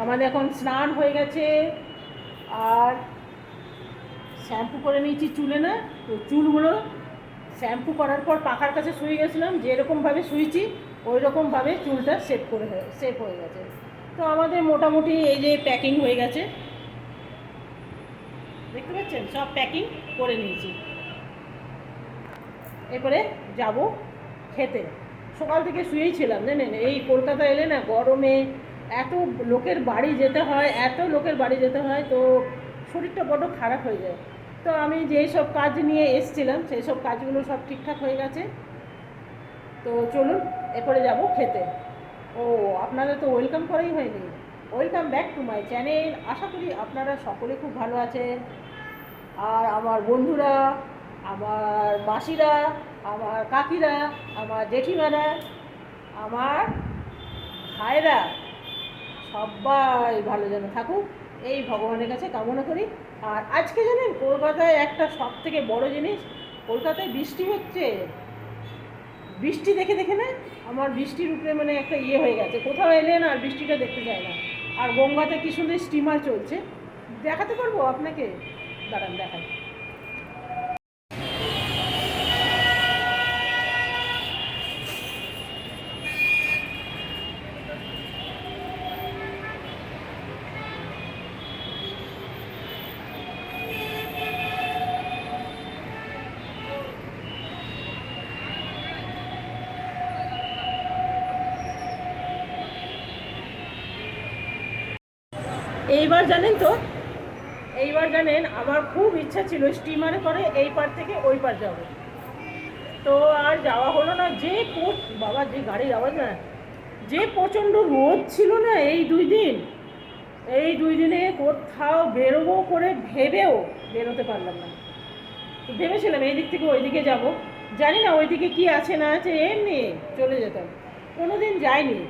আমাদের এখন স্নান হয়ে গেছে। আর শ্যাম্পু করে নিয়েছি চুলে না, তো চুলগুলো শ্যাম্পু করার পর পাখার কাছে শুয়ে গেছিলাম, যেরকমভাবে শুয়েছি ওই রকমভাবে চুলটা সেট করে সেট হয়ে গেছে। তো আমাদের মোটামুটি এই যে প্যাকিং হয়ে গেছে। দেখতে পাচ্ছেন? সব প্যাকিং করে নিয়েছি। এরপরে যাব খেতে। সকাল থেকে শুয়েই ছিলাম, জানেন? এই কলকাতা এলে না গরমে এত লোকের বাড়ি যেতে হয়, এত লোকের বাড়ি যেতে হয়, তো শরীরটা বড্ড খারাপ হয়ে যায়। তো আমি যেই সব কাজ নিয়ে এসছিলাম, সেই সব কাজগুলো সব ঠিকঠাক হয়ে গেছে। তো চলুন, এরপরে যাব খেতে। ও আপনারা তো ওয়েলকাম করাই হয়নি। Welcome back to my channel আশা করি আপনারা সকলে খুব ভালো আছেন। আর আমার বন্ধুরা, আমার মাসিরা, আমার কাকিরা, আমার জেঠিমারা, আমার ভাইরা সবাই ভালো যেন থাকুক, এই ভগবানের কাছে কামনা করি। আর আজকে জানেন, কলকাতায় একটা সব থেকে বড় জিনিস, কলকাতায় বৃষ্টি হচ্ছে। বৃষ্টি দেখে দেখে না, আমার বৃষ্টির উপরে মানে একটা ইয়ে হয়ে গেছে। কোথাও এলে না আর বৃষ্টিটা দেখতে যায় না। আর গঙ্গাতে কি সুন্দর স্টিমার চলছে। দেখাতে পারব আপনাকে? দাঁড়ান, দেখাই। এইবার জানেন তো, এইবার জানেন আমার খুব ইচ্ছা ছিল স্টিমারে করে এই পার থেকে ওই পার যাব। তো আর যাওয়া হলো না, যে কোচ বাবা, যে গাড়ির আওয়াজ না, যে প্রচণ্ড রোদ ছিল না এই দুই দিন, এই দুই দিনে কোথাও বেরোবো করে ভেবেও বেরোতে পারলাম না। ভেবেছিলাম এই দিক থেকে ওই দিকে যাব, জানি না ওই দিকে কী আছে না আছে, এমনি চলে যেতাম। কোনো দিন যাইনি।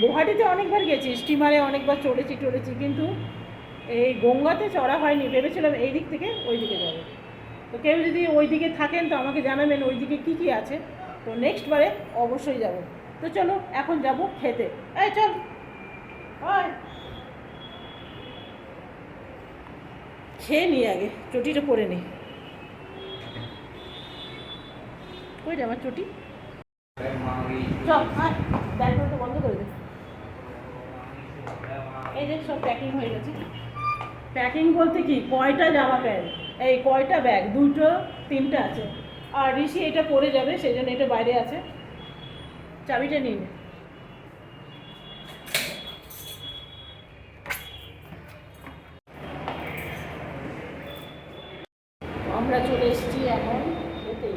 গুয়াহাটিতে অনেকবার গেছি, স্টিমারে অনেকবার চড়েছি, টড়েছি, কিন্তু এই গঙ্গাতে চড়া হয়নি, ভেবেছিলাম এই দিক থেকে ওই দিকে যাব। তো কেউ যদি ওই দিকে থাকেন, তো আমাকে জানাবেন ওই দিকে কী কী আছে। তো নেক্সট বারে অবশ্যই যাব। তো চলো, এখন যাব খেতে। এই চল। খেয়ে নিই আগে, চটিটা পরে নিই কই রে আমার চটি? এই যে সব প্যাকিং হয়ে গেছে। প্যাকিং বলতে কি? কয়টা জামা প্যান্ট? এই কয়টা ব্যাগ দুটো, তিনটা আছে। আর ঋষি এটা পরে যাবে সেই জন্য এটা বাইরে আছে। চাবিটা নিন আমরা চলে এসেছি এখন খেতে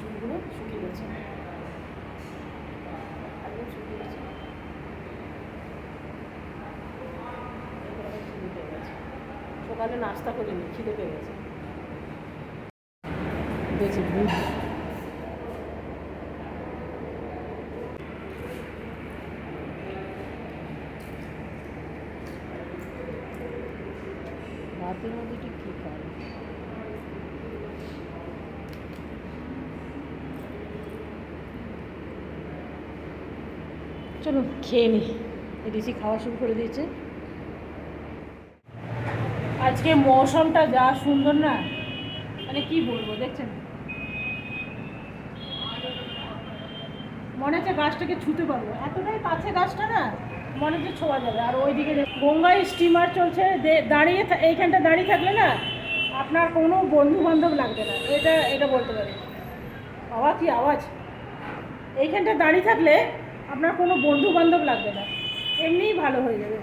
চুলগুলো শুকিয়ে গেছে একদম শুকিয়ে গেছে এরপর আবার খিদে পেয়ে গেছে। সকালে নাস্তা করিনি খিদে পেয়ে গেছে। দেখছি বুঝ ভাতের মধ্যে কী খায়? চলো খেয়ে নি। ঋষি খাওয়া শুরু করে দিয়েছে। আজকে মৌসুমটা যা সুন্দর না মানে কি বলব, দেখছেন? মনে হচ্ছে গাছটাকে ছুতে পারব। এতটাই কাছে গাছটা না, মনে হচ্ছে ছোঁয়া যাবে। আর ওইদিকে গঙ্গায় স্টিমার চলছে দাঁড়িয়ে এইখানটা দাঁড়িয়ে থাকলে না, আপনার কোনো বন্ধু বান্ধব লাগবে না। এটা এটা বলতে পারি। বাবা, কি আওয়াজ? এইখানটা দাঁড়িয়ে থাকলে আপনার কোনো বন্ধু বান্ধব লাগবে না। এমনিই ভালো হয়ে যাবে।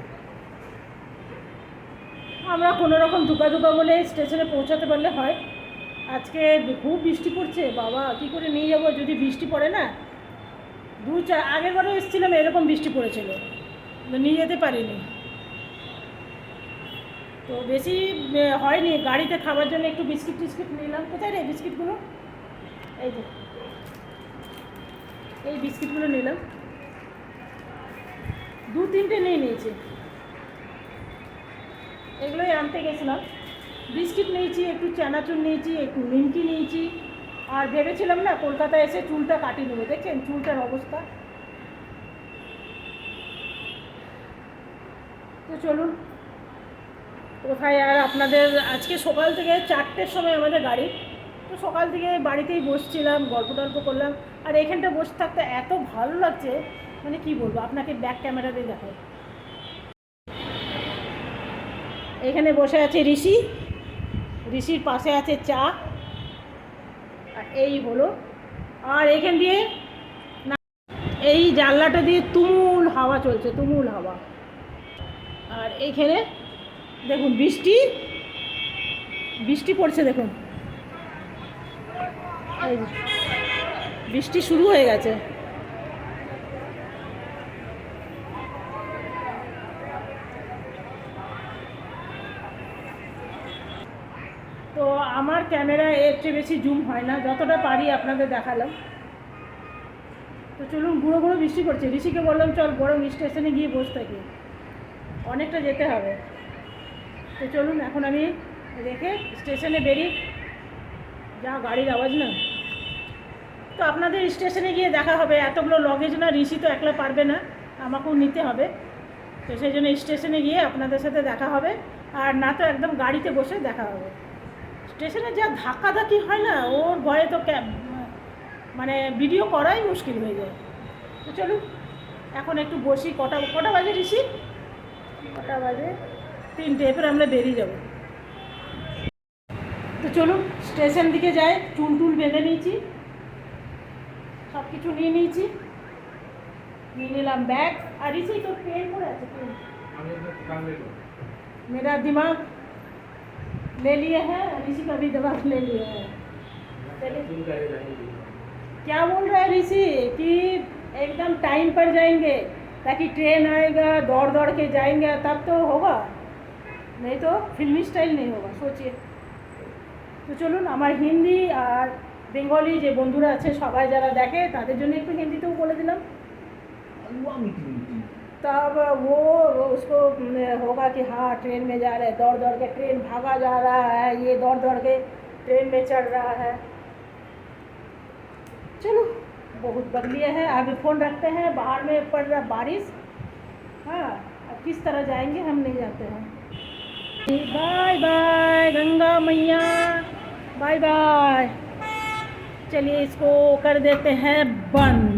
আমরা কোনো রকম দুকা দুকা বলে স্টেশনে পৌঁছাতে পারলে হয়। আজকে খুব বৃষ্টি পড়ছে, বাবা, কি করে নিয়ে যাব? যদি বৃষ্টি পড়ে না? দু চার আগের বারও এসেছিলাম, এরকম বৃষ্টি পড়েছিল। নিয়ে যেতে পারিনি। তো বেশি হয়নি। গাড়িতে খাবার জন্য একটু বিস্কিট টিস্কিট নিলাম। কোথায় রে বিস্কিটগুলো? এই যে, এই বিস্কিটগুলো নিলাম। দু, তিনটে নিয়ে নিয়েছি। এগুলোই আনতে গেছিলাম। বিস্কিট নিয়েছি, একটু চানাচুর নিয়েছি, একটু নিমকি নিয়েছি। আর ভেবেছিলাম না, কলকাতায় এসে চুলটা কাটিয়ে নেব। দেখছেন, চুলটার অবস্থা। তো চলুন, কোথায় আর আপনাদের, আজকে সকাল থেকে চারটের সময় আমাদের গাড়ি। তো সকাল থেকে বাড়িতেই বসছিলাম, গল্প টল্প করলাম। আর এখানটা বসে থাকতে এত ভালো লাগছে মানে কি বলব, আপনাকে ব্যাক ক্যামেরাতে দেখাই এখানে বসে আছে ঋষি। ঋষির পাশে আছে চা। আর এই হলো। আর এখান দিয়ে এই জানলাটা দিয়ে তুমুল হাওয়া চলছে, তুমুল হাওয়া। আর এইখানে দেখুন বৃষ্টি। বৃষ্টি পড়ছে, দেখুন। বৃষ্টি শুরু হয়ে গেছে তো আমার ক্যামেরা এর চেয়ে বেশি জুম হয় না, যতটা পারি আপনাদের দেখালাম। তো চলুন, গুঁড়ো গুঁড়ো বৃষ্টি পড়ছে। ঋষিকে বললাম, চল বড় স্টেশনে গিয়ে বসে থাকি। অনেকটা যেতে হবে। তো চলুন, এখন আমি রেখে স্টেশনে বেরিয়ে, যা গাড়ির আওয়াজ না। তো আপনাদের স্টেশনে গিয়ে দেখা হবে। এতগুলো লগেজ না, ঋষি তো একলা পারবে না, আমাকেও নিতে হবে। তো সেই জন্য স্টেশনে গিয়ে আপনাদের সাথে দেখা হবে। আর না তো একদম গাড়িতে বসে দেখা হবে। স্টেশনে যা ধাক্কাধাক্কি হয় না ওর ভয়ে তো মানে ভিডিও করাই মুশকিল হয়ে যায়। তো চলুন এখন একটু বসি কটা কটা বাজে ঋষি? কটা বাজে? তিনটে এরপরে আমরা বেরিয়ে যাব। তো চলুন স্টেশন দিকে যাই চুল টুল বেঁধে নিয়েছি। সব কিছু নিয়ে নিয়েছি। নিয়ে নিলাম ব্যাগ। আর ঋষি তোর পেয়ে করে আছে মেয়েরা দিমাগ। ले लिए हैं ऋषि का भी दिमाग ले लिए हैं चलिए क्या बोल रहा है ऋषि कि एकदम टाइम पर जाएंगे ताकि ट्रेन आएगा दौड़ दौड़ के जाएंगे तब तो होगा नहीं तो फिल्मी स्टाइल नहीं होगा सोचिए তো চলুন আমার হিন্দি আর বেঙ্গলি যে বন্ধুরা আছে সবাই যারা দেখে তাদের জন্য একটু হিন্দিতেও বলে দিলাম तब वो उसको होगा कि हाँ ट्रेन में जा रहे हैं, दौड़ दौड़ के ट्रेन भागा जा रहा है, ये दौड़ दौड़ के ट्रेन में चढ़ रहा है। चलो, बहुत बदलिए हैं, अभी फ़ोन रखते हैं, बाहर में पड़ रहा बारिश। हाँ अब किस तरह जाएँगे, हम नहीं जाते हैं। बाय बाय, गंगा मैया, बाय बाय। चलिए, इसको कर देते हैं बंद।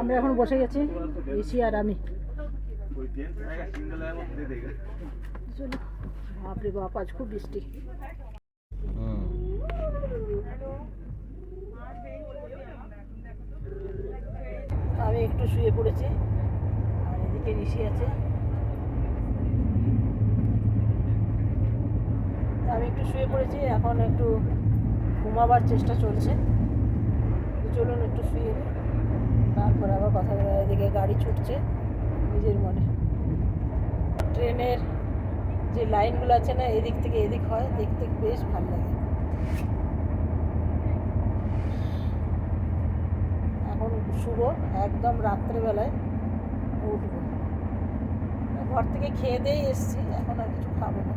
আমরা এখন বসে গেছি ঋষি আর আমি। বাপরে বাপ আজ খুব বৃষ্টি। আমি একটু শুয়ে পড়েছি। আর এদিকে ঋষি আছে। আমি একটু শুয়ে পড়েছি, এখন একটু ঘুমাবার চেষ্টা চলছে। চলুন একটু শুয়ে নিই। তারপরে আবার কথা বলা এদিকে গাড়ি ছুটছে নিজের মনে। ট্রেনের যে লাইনগুলো আছে না, এদিক থেকে এদিক হয়, দেখতে বেশ ভালো লাগে এখন শুভ একদম রাত্রেবেলায় উঠবো। ঘর থেকে খেয়ে দিয়েই এসছি, এখন আর কিছু খাব না।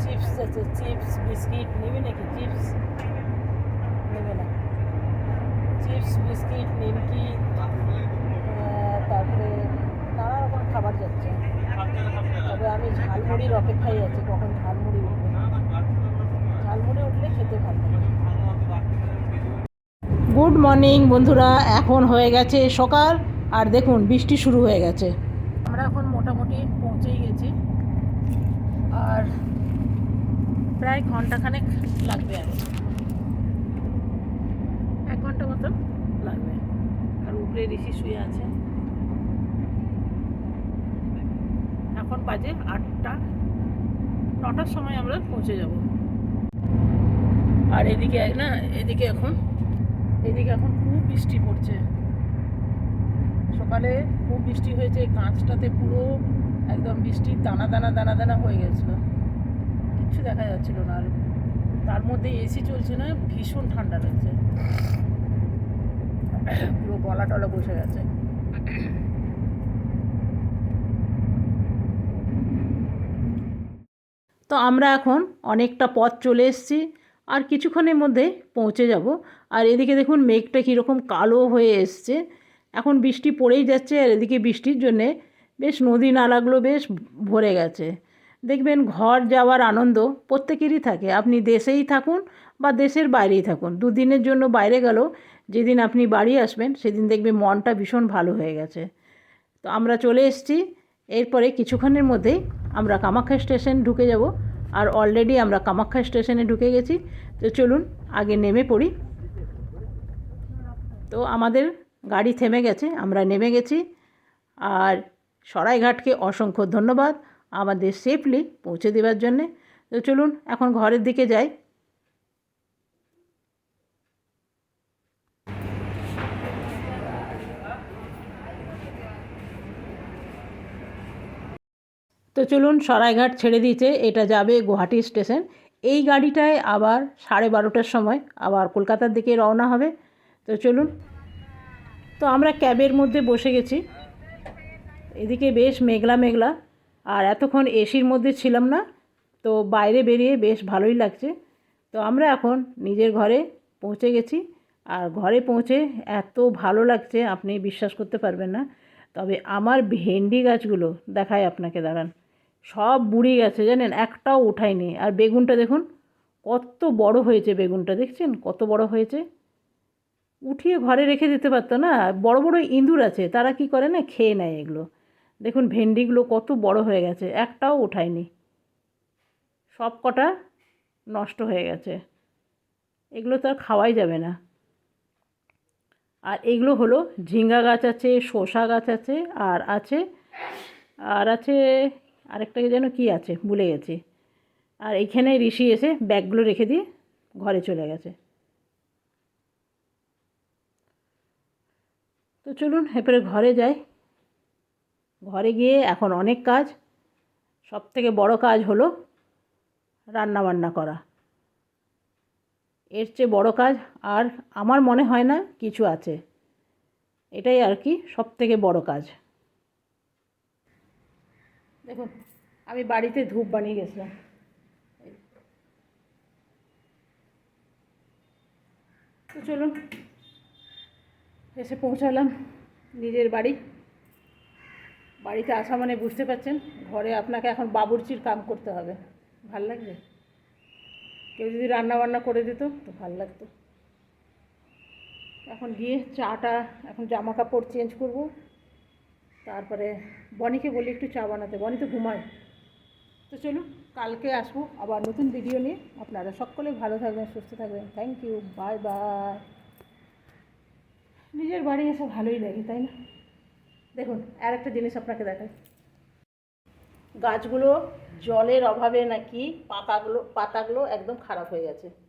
চিপস আছে, চিপস, বিস্কিট, নেবে নাকি চিপস? নেবে না। চিপস, বিস্কিট, নিমকি তারপরে নানা রকম খাবার যাচ্ছে। তবে আমি ঝালমুড়ির অপেক্ষায় আছি, কখন ঝালমুড়ি খেতে ভালো গুড মর্নিং বন্ধুরা এখন হয়ে গেছে সকাল আর দেখুন বৃষ্টি শুরু হয়ে গেছে। আমরা এখন মোটামুটি পৌঁছেই গেছি আর প্রায় ঘন্টাখানেক লাগবে আর। এক ঘণ্টা মতো লাগবে আর উপরে ঋষি শুয়ে আছে। এখন বাজে আটটা নটার সময় আমরা পৌঁছে যাব। আর এদিকে না, এদিকে এখন এদিকে এখন খুব বৃষ্টি পড়ছে। সকালে খুব বৃষ্টি হয়েছে কাঁচটাতে পুরো একদম বৃষ্টির দানা দানা দানা দানা হয়ে গেছিল। কিচ্ছু দেখা যাচ্ছিল না আর তার মধ্যে এসি চলছে না, ভীষণ ঠান্ডা লাগছে। পুরো গলা টলা বসে গেছে। তো আমরা এখন অনেকটা পথ চলে এসেছি। আর কিছুক্ষণের মধ্যে পৌঁছে যাব। আর এদিকে দেখুন মেঘটা কীরকম কালো হয়ে এসছে। এখন বৃষ্টি পড়েই যাচ্ছে আর এদিকে বৃষ্টির জন্যে বেশ নদী নালাগুলো বেশ ভরে গেছে। দেখবেন ঘর যাওয়ার আনন্দ প্রত্যেকেরই থাকে। আপনি দেশেই থাকুন বা দেশের বাইরেই থাকুন। দুদিনের জন্য বাইরে গেল যেদিন আপনি বাড়ি আসবেন সেদিন দেখবে মনটা ভীষণ ভালো হয়ে গেছে। তো আমরা চলে এসেছি। এরপরে কিছুক্ষণের মধ্যেই আমরা কামাখ্যা স্টেশন ঢুকে যাব। আর অলরেডি আমরা কামাখ্যা স্টেশনে ঢুকে গেছি। তো চলুন, আগে নেমে পড়ি। তো আমাদের গাড়ি থেমে গেছে, আমরা নেমে গেছি। আর সরাইঘাটকে অসংখ্য ধন্যবাদ আমাদের সেফলি পৌঁছে দেওয়ার জন্যে। তো চলুন, এখন ঘরের দিকে যাই। তো চলুন সরাইঘাট ছেড়ে দিয়েছে, এটা যাবে গুয়াহাটি স্টেশন। এই গাড়িটায় আবার সাড়ে বারোটার সময় আবার কলকাতার দিকে রওনা হবে। তো চলুন, তো আমরা ক্যাবের মধ্যে বসে গেছি। এদিকে বেশ মেঘলা মেঘলা, আর এতক্ষণ এসির মধ্যে ছিলাম না, তো বাইরে বেরিয়ে বেশ ভালোই লাগছে। তো আমরা এখন নিজের ঘরে পৌঁছে গেছি, আর ঘরে পৌঁছে এত ভালো লাগছে, আপনি বিশ্বাস করতে পারবেন না। তবে আমার ভেন্ডি গাছগুলো দেখায় আপনাকে দাঁড়ান। সব বুড়ি গেছে, জানেন? একটাও উঠায়নি আর বেগুনটা দেখুন, কত বড় হয়েছে বেগুনটা, দেখছেন? কত বড় হয়েছে। উঠিয়ে ঘরে রেখে দিতে পারতো না। বড় বড় ইঁদুর আছে, তারা কি করে না, খেয়ে নেয় এগুলো। দেখুন, ভেন্ডিগুলো কত বড় হয়ে গেছে, একটাও ওঠায়নি সব কটা নষ্ট হয়ে গেছে। এগুলো তো আর খাওয়াই যাবে না। আর এগুলো হলো ঝিঙ্গা গাছ আছে, শসা গাছ আছে, আর আছে আর আছে আরেকটা যেন কি আছে, ভুলে গেছি। আর এইখানে ঋষি এসে ব্যাগগুলো রেখে দিয়ে ঘরে চলে গেছে। তো চলুন, এরপরে ঘরে যাই। ঘরে গিয়ে এখন অনেক কাজ। সব থেকে বড় কাজ হলো রান্না বান্না করা। এর চেয়ে বড় কাজ আর আমার মনে হয় না কিছু আছে। এটাই আর কি সব থেকে বড় কাজ। দেখুন, আমি বাড়িতে ধূপ বানিয়ে গেছিলাম। তো চলুন, এসে পৌঁছালাম নিজের বাড়ি। বাড়িতে আসা মানে বুঝতে পারছেন, ঘরে আপনাকে এখন বাবুর্চির কাম করতে হবে। ভালো লাগবে? কেউ যদি রান্না বান্না করে দিত, তো ভালো লাগতো। এখন গিয়ে চাটা, এখন জামা কাপড় চেঞ্জ করব। তারপরে বনিকে বলি একটু চা বানাতে। বনি তো ঘুমায়। তো চলুন, কালকে আসব আবার নতুন ভিডিও নিয়ে। আপনারা সকলে ভালো থাকবেন, সুস্থ থাকবেন। থ্যাংক ইউ বাই বাই নিজের বাড়ি এসে ভালোই লাগে, তাই না? দেখুন, আর একটা জিনিস আপনাকে দেখাই। গাছগুলো জলের অভাবে নাকি পাতাগুলো পাতাগুলো একদম খারাপ হয়ে গেছে।